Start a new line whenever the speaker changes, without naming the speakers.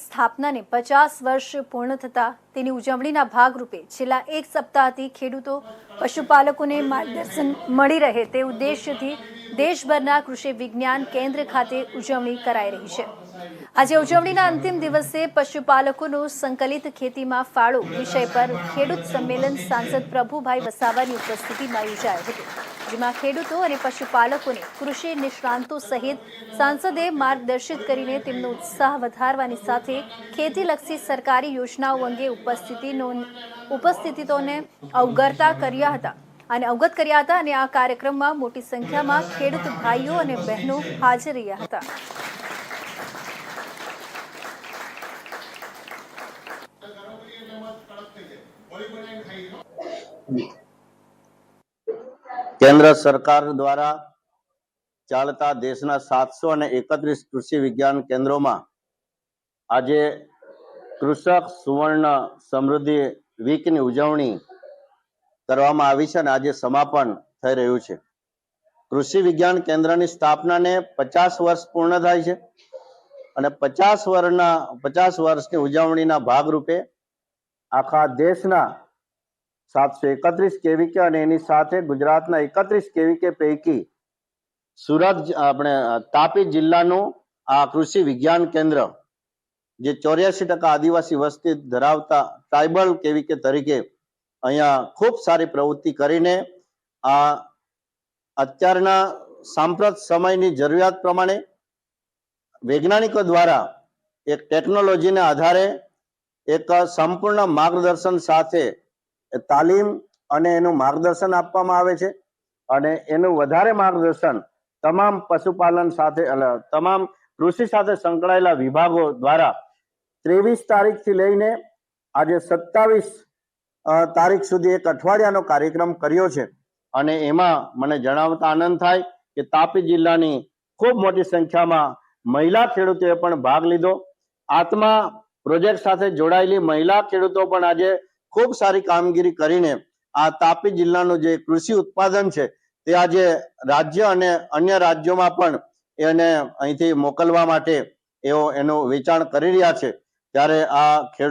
સ્થાપનાને પચાસ વર્ષ પૂર્ણ થતા તેની ઉજવણીના ભાગરૂપે છેલ્લા એક સપ્તાહથી ખેડૂતો, પશુપાલકોને માર્ગદર્શન મળી રહે તે ઉદ્દેશ્યથી દેશભરના કૃષિ વિજ્ઞાન કેન્દ્ર ખાતે ઉજવણી કરાઈ રહી છે. આજે ઉજવણીના અંતિમ દિવસે પશુપાલકોનો સંકલિત ખેતીમાં ફાળો વિષય પર ખેડૂત સંમેલન સાંસદ પ્રભુભાઈ વસાવાની ઉપસ્થિતિમાં યોજાયો હતું. જેમાં ખેડૂતો અને પશુપાલકોને કૃષિ નિષ્ણાંતો સહિત સાંસદે માર્ગદર્શિત કરીને તેમનો ઉત્સાહ વધારવાની સાથે ખેતીલક્ષી સરકારી યોજનાઓ અંગે ઉપસ્થિતિનો ઉપસ્થિતિતોને અવગરતા કર્યા હતા અને અવગત કર્યા હતા અને આ કાર્યક્રમમાં મોટી સંખ્યામાં ખેડૂત ભાઈઓ અને બહેનો હાજર રહ્યા હતા.
કેન્દ્ર સરકાર દ્વારા ચાલતા દેશના સાતસો અને એકત્રીસ કૃષિ વિજ્ઞાન કેન્દ્રોમાં આજે કૃષક સુવર્ણ સમૃદ્ધિ વીકની ઉજવણી કરવામાં આવી છે અને આજે સમાપન થઈ રહ્યું છે. કૃષિ વિજ્ઞાન કેન્દ્રની સ્થાપનાને પચાસ વર્ષ પૂર્ણ થાય છે અને પચાસ વર્ષના, પચાસ વર્ષની ઉજવણીના ભાગરૂપે આખા દેશના સાતસો એકત્રીસ કેવીકે અને એની સાથે ગુજરાતના એકત્રીસ કેવીકે પૈકી સુરત આપણે તાપી જિલ્લાનું આ કૃષિ વિજ્ઞાન કેન્દ્ર, જે ચોર્યાસી ટકા આદિવાસી વસ્તી ધરાવતા ટ્રાઇબલ કેવીકે તરીકે અહીંયા ખૂબ સારી પ્રવૃત્તિ કરીને આ અત્યારના સાંપ્રત સમયની જરૂરિયાત પ્રમાણે વૈજ્ઞાનિકો દ્વારા એક ટેકનોલોજીના આધારે એક સંપૂર્ણ માર્ગદર્શન સાથે તાલીમ અને એનું માર્ગદર્શન આપવામાં આવે છે. અને એનું વધારે માર્ગદર્શન તમામ પશુપાલન સાથે તમામ કૃષિ સાથે સંકળાયેલા વિભાગો દ્વારા ત્રેવીસ તારીખથી લઈને આજે સત્તાવીસ તારીખ સુધી એક અઠવાડિયાનો કાર્યક્રમ કર્યો છે. અને એમાં મને જણાવતા આનંદ થાય કે તાપી જિલ્લાની ખૂબ મોટી સંખ્યામાં મહિલા ખેડૂતોએ પણ ભાગ લીધો. આત્મા પ્રોજેક્ટ સાથે જોડાયેલી મહિલા ખેડૂતો પણ આજે ખૂબ સારી કામગીરી કરીને આ તાપી જિલ્લાનું જે કૃષિ ઉત્પાદન છે, તે આજે રાજ્ય અને અન્ય રાજ્યોમાં પણ એને અહીંથી મોકલવા માટે એઓ એનું વેચાણ કરી રહ્યા છે. ત્યારે આ ખેડૂત